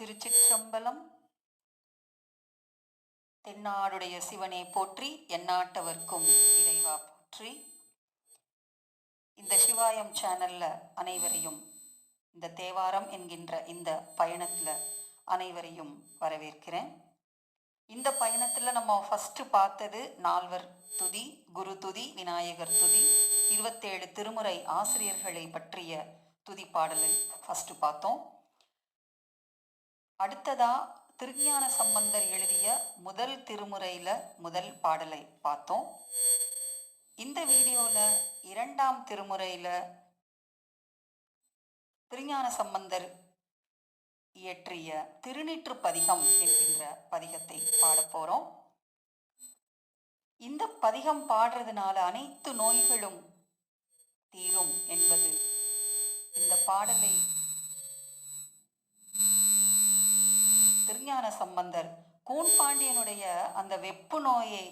திருச்சிற்றம்பலம். தென்னாடுடைய சிவனை போற்றி எந்நாட்டவர்க்கும் இறைவா போற்றி. இந்த சிவாயம் சேனல்ல அனைவரையும் இந்த தேவாரம் என்கின்ற இந்த பயணத்துல அனைவரையும் வரவேற்கிறேன். இந்த பயணத்துல நம்ம ஃபர்ஸ்ட் பார்த்தது நால்வர் துதி குரு துதி விநாயகர் துதி. இருபத்தேழு திருமுறை ஆசிரியர்களை பற்றிய துதி பாடலை ஃபர்ஸ்ட் பார்த்தோம். அடுத்ததா திருஞான சம்பந்தர் எழுதிய முதல் திருமுறையில முதல் பாடலை பார்த்தோம். இந்த வீடியோல இரண்டாம் திருமுறையில திருஞான சம்பந்தர் இயற்றிய திருநீற்று பதிகம் என்கின்ற பதிகத்தை பாடப் போறோம். இந்த பதிகம் பாடுறதுனால அனைத்து நோய்களும் தீரும் என்பது இந்த பாடலை திருஞான சம்பந்தர் கூன் பாண்டியனுடைய அந்த வெப்பு நோயை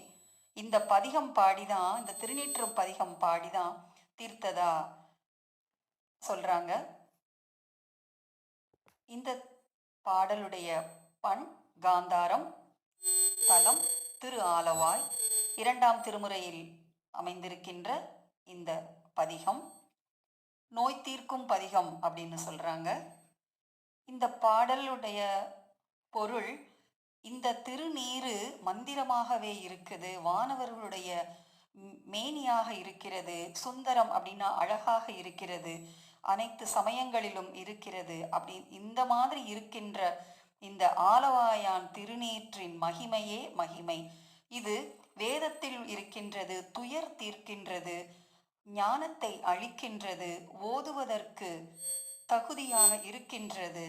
இந்த பதிகம் பாடிதான் இந்த திருநீற்று பதிகம் பாடிதான் தீர்த்ததா சொல்றாங்க. இந்த பாடலுடைய பண் காந்தாரம் தலம் திரு ஆலவாய் இரண்டாம் திருமுறையில் அமைந்திருக்கின்ற இந்த பதிகம் நோய் தீர்க்கும் பதிகம் அப்படின்னு சொல்றாங்க. இந்த பாடலுடைய பொருள் இந்த திருநீரு மந்திரமாகவே இருக்குது. வானவர்களுடைய மேனியாக இருக்கிறது. சுந்தரம் அப்படின்னா அழகாக இருக்கிறது. அனைத்து சமயங்களிலும் இருக்கிறது. அப்படி இந்த மாதிரி இருக்கின்ற இந்த ஆலவாயான் திருநீற்றின் மகிமையே மகிமை. இது வேதத்தில் இருக்கின்றது துயர் தீர்க்கின்றது ஞானத்தை அளிக்கின்றது ஓதுவதற்கு தகுதியாக இருக்கின்றது.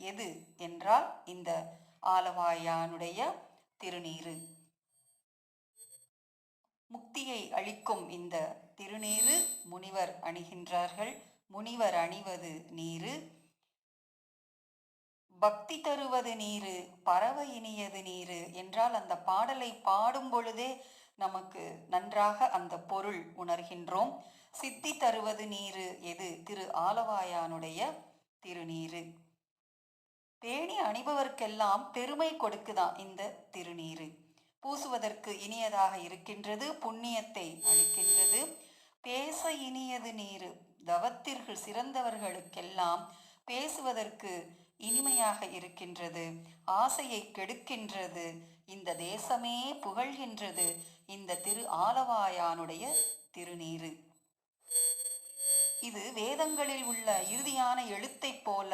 எது என்றால் இந்த ஆலவாயானுடைய திருநீரு முக்தியை அளிக்கும் இந்த திருநீரு முனிவர் அணிகின்றார்கள். முனிவர் அணிவது நீரு. பக்தி தருவது நீரு பறவை இனியது நீரு என்றால் அந்த பாடலை பாடும் பொழுதே நமக்கு நன்றாக அந்த பொருள் உணர்கின்றோம். சித்தி தருவது நீரு எது? திரு ஆலவாயானுடைய திருநீரு பேணி அணிபவர்க்கெல்லாம் பெருமை கொடுக்குதான் இந்த திருநீரு பூசுவதற்கு இனியதாக இருக்கின்றது புண்ணியத்தை அளிக்கின்றது. பேச இனியது நீரு. தவத்திற்கு சிறந்தவர்களுக்கெல்லாம் பேசுவதற்கு இனிமையாக இருக்கின்றது ஆசையை கெடுக்கின்றது. இந்த தேசமே புகழ்கின்றது இந்த திரு ஆலவாயானுடைய திருநீரு இது வேதங்களில் உள்ள இறுதியான எழுத்தைப் போல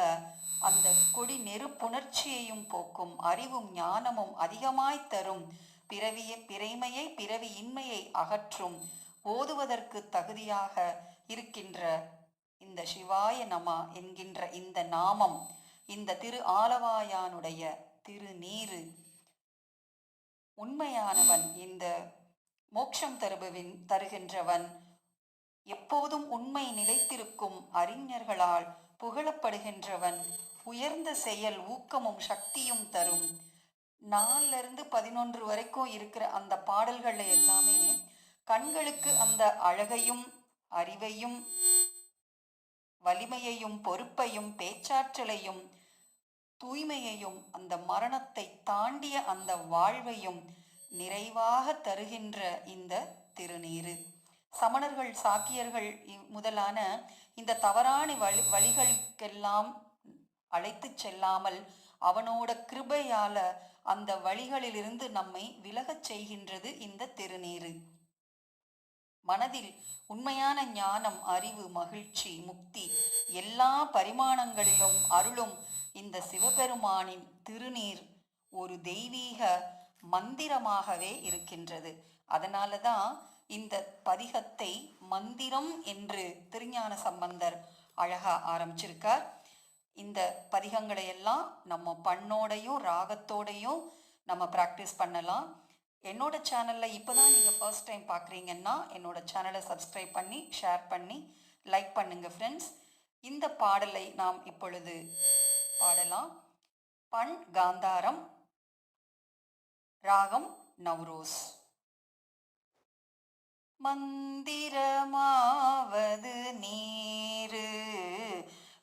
அந்த கொடி நெருப்புணர்ச்சியையும் போக்கும் அறிவும் ஞானமும் அதிகமாய் தரும். பிறவிய பிறைமையை பிறவி இன்மையை அகற்றும். ஓதுவதற்கு தகுதியாக இருக்கின்ற இந்த சிவாய நமா என்கின்ற இந்த நாமம் இந்த திரு ஆலவாயானுடைய திருநீரு உண்மையானவன் இந்த மோட்சம் தருபவின் தருகின்றவன். எப்போதும் உண்மை நிலைத்திருக்கும் அறிஞர்களால் புகழப்படுகின்றவன். உயர்ந்த செயல் ஊக்கமும் சக்தியும் தரும். நாலுல பதினொன்று வரைக்கும் இருக்கிற அந்த பாடல்கள் எல்லாமே கண்களுக்கு அந்த அழகையும் அறிவையும் வலிமையையும் பொறுப்பையும் பேச்சாற்றலையும் தூய்மையையும் அந்த மரணத்தை தாண்டிய அந்த வாழ்வையும் நிறைவாக தருகின்ற இந்த திருநீரு சமணர்கள் சாக்கியர்கள் இ- முதலான இந்த தவறான வழி வழிகளுக்கெல்லாம் அழைத்துச் செல்லாமல் அவனோட கிருபையால அந்த வழிகளிலிருந்து நம்மை விலகச் செய்கின்றது இந்த திருநீரு மனதில் உண்மையான ஞானம் அறிவு மகிழ்ச்சி முக்தி எல்லா பரிமாணங்களிலும் அருளும் இந்த சிவபெருமானின் திருநீர் ஒரு தெய்வீக மந்திரமாகவே இருக்கின்றது. அதனால தான் இந்த பதிகத்தை மந்திரம் என்று திருஞான சம்பந்தர் அழகா ஆரம்பிச்சிருக்கார். இந்த பதிகங்களை எல்லாம் நம்ம பண்ணோடையும் ராகத்தோடையும் நம்ம ப்ராக்டிஸ் பண்ணலாம். என்னோட சேனலில் இப்போ தான் நீங்கள் ஃபர்ஸ்ட் டைம் பார்க்குறீங்கன்னா என்னோட சேனலை சப்ஸ்கிரைப் பண்ணி ஷேர் பண்ணி லைக் பண்ணுங்கள் ஃப்ரெண்ட்ஸ் இந்த பாடலை நாம் இப்பொழுது பாடலாம். பண் காந்தாரம் ராகம் நவ்ரோஸ். மந்திரமாவது நீரு.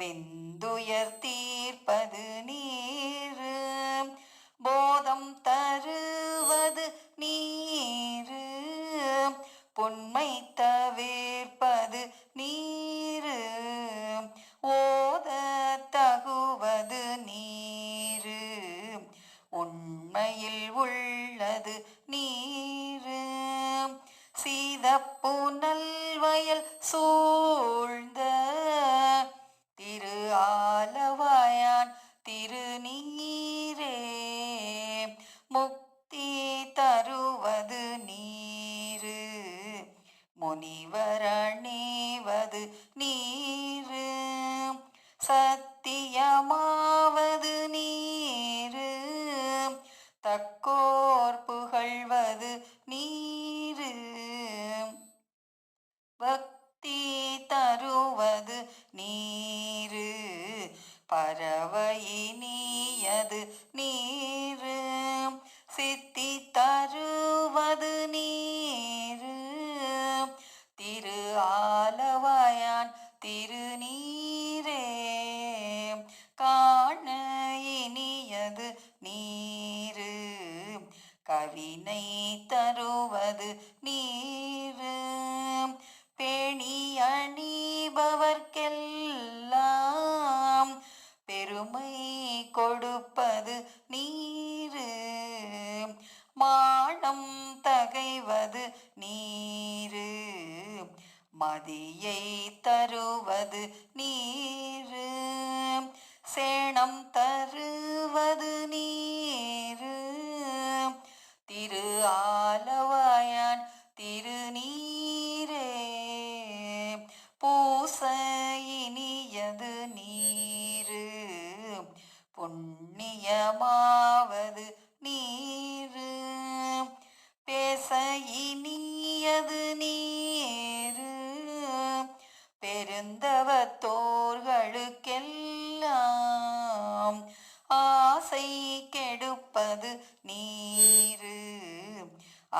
வெந்துயர் தீர்ப்பது நீர். போதம் தருவது நீர். பொன்மை தவிர்ப்பது நீர். ஓத தகுவது நீர். உண்மையில் உள்ளது நீரு. சீதப்புனல் வயல் சூழ் வினை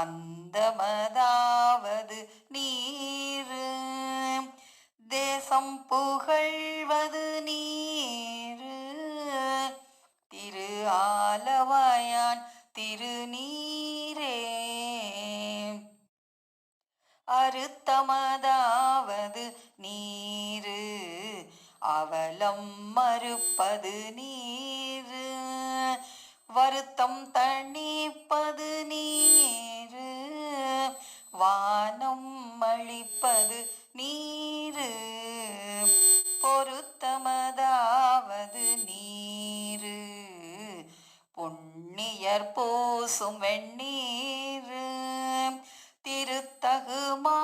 அந்தமதாவது நீர். தேசம் புகழ்வது நீர். திரு ஆலவாயான் திருநீரே. அறுத்தமதாவது நீரு. அவலம் மறுப்பது நீர். வருத்தம் தணிப்பது நீர். வானம் அளிப்பது நீரு. பொருத்தமதாவது நீரு. புண்ணியர் பூசும் வெண்ணீரு திருத்தகுமா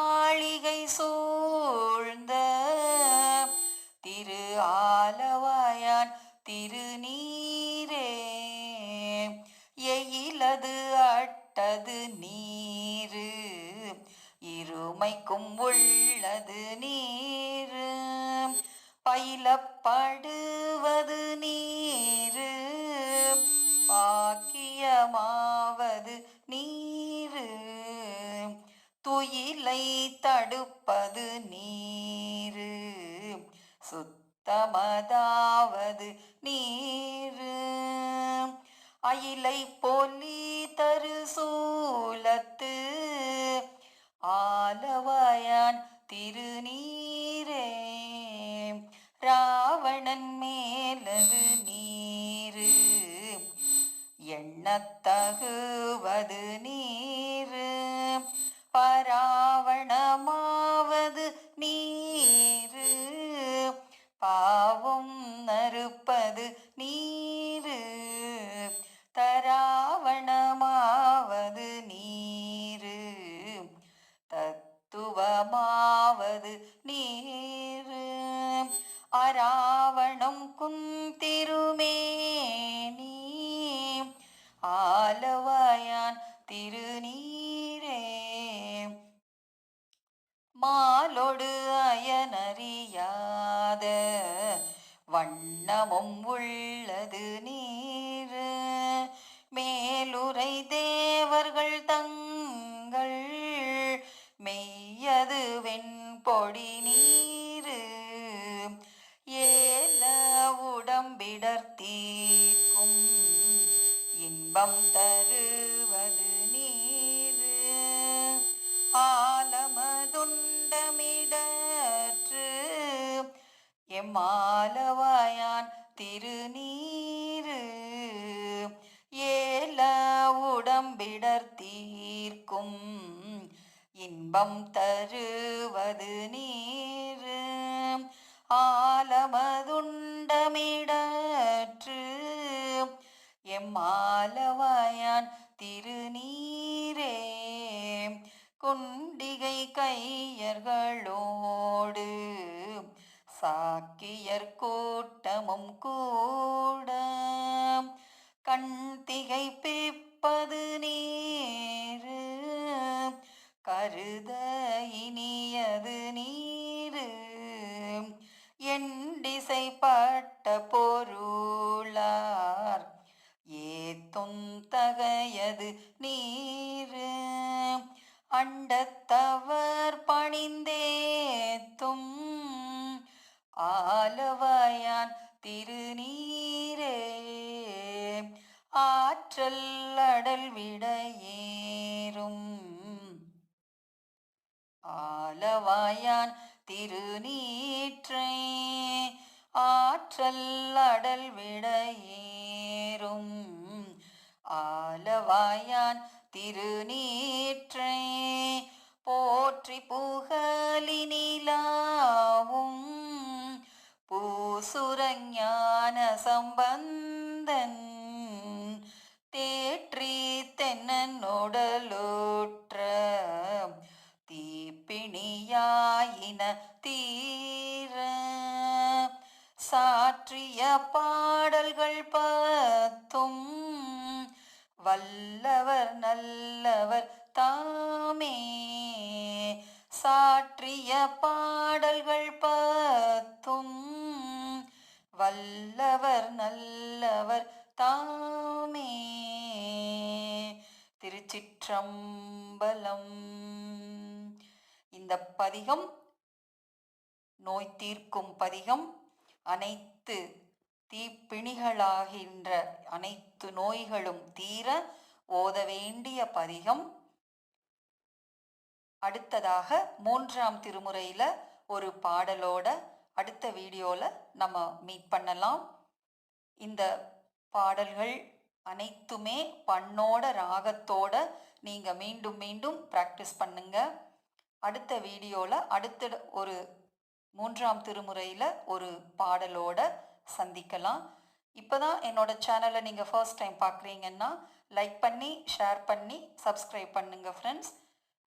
பயிலப்படுவது நீரு பாக்கியமாவது நீரு. துயிலை தடுப்பது நீரு சுத்தமதாவது நீரு. அயிலை பொலி தரு சூலத்து ஆலவயான் திருநீர் ராவணன் மேலது நீரு எண்ணத்தகுவது நீரு. பராவணமா வண்ணமும் உள்ளது நீர். மேலுரை தேவர்கள் தங்கள் மெய்யது வெண்பொடி எம்மாலவாயான் திருநீரு ஏல உடம்பிடர்த்தீர்க்கும் இன்பம் தருவது நீரு. ஆலமதுண்டமிடற்று எம்மாலவாயான் திருநீரே குண்டிகை கையர்களோடு சாக்கியர் கூட்டமும் கூட கண் திகைப்பிப்பது நீரு. கருத இனியது நீரு. எண்டிசைப்பட்ட பொருளார் ஏத்தும் தகையது நீரு. அண்டத்தவர் பணிந்தேத்தும் ஆலவாயான் திருநீரே. ஆற்றல் அடல் விடையேறும். ஆலவாயான் திருநீற்றை. ஆற்றல் அடல் விடையேறும். ஆலவாயான் திருநீற்றை. போற்றி புகழினிலாவும். பூசுரஞான சம்பந்தன் தேற்றி தென்னனோடலோற்ற தீப்பிணியாயின தீர. சாற்றிய பாடல்கள் பத்தும் வல்லவர் நல்லவர் தாமே. சாற்றிய பாடல்கள் பத்தும். வல்லவர் நல்லவர் தாமே. திருச்சிற்றம்பலம். இந்த பதிகம் நோய் தீர்க்கும் பதிகம். அனைத்து தீப்பிணிகளாகின்ற அனைத்து நோய்களும் தீர ஓத வேண்டிய பதிகம். அடுத்ததாக மூன்றாம் திருமுறையில் ஒரு பாடலோட அடுத்த வீடியோவில் நம்ம மீட் பண்ணலாம். இந்த பாடல்கள் அனைத்துமே பண்ணோட ராகத்தோட நீங்கள் மீண்டும் மீண்டும் ப்ராக்டிஸ் பண்ணுங்க. அடுத்த வீடியோவில் அடுத்த ஒரு மூன்றாம் திருமுறையில் ஒரு பாடலோட சந்திக்கலாம். இப்போ தான் என்னோட சேனலை நீங்கள் ஃபர்ஸ்ட் டைம் பார்க்குறீங்கன்னா லைக் பண்ணி ஷேர் பண்ணி சப்ஸ்கிரைப் பண்ணுங்கள் ஃப்ரெண்ட்ஸ்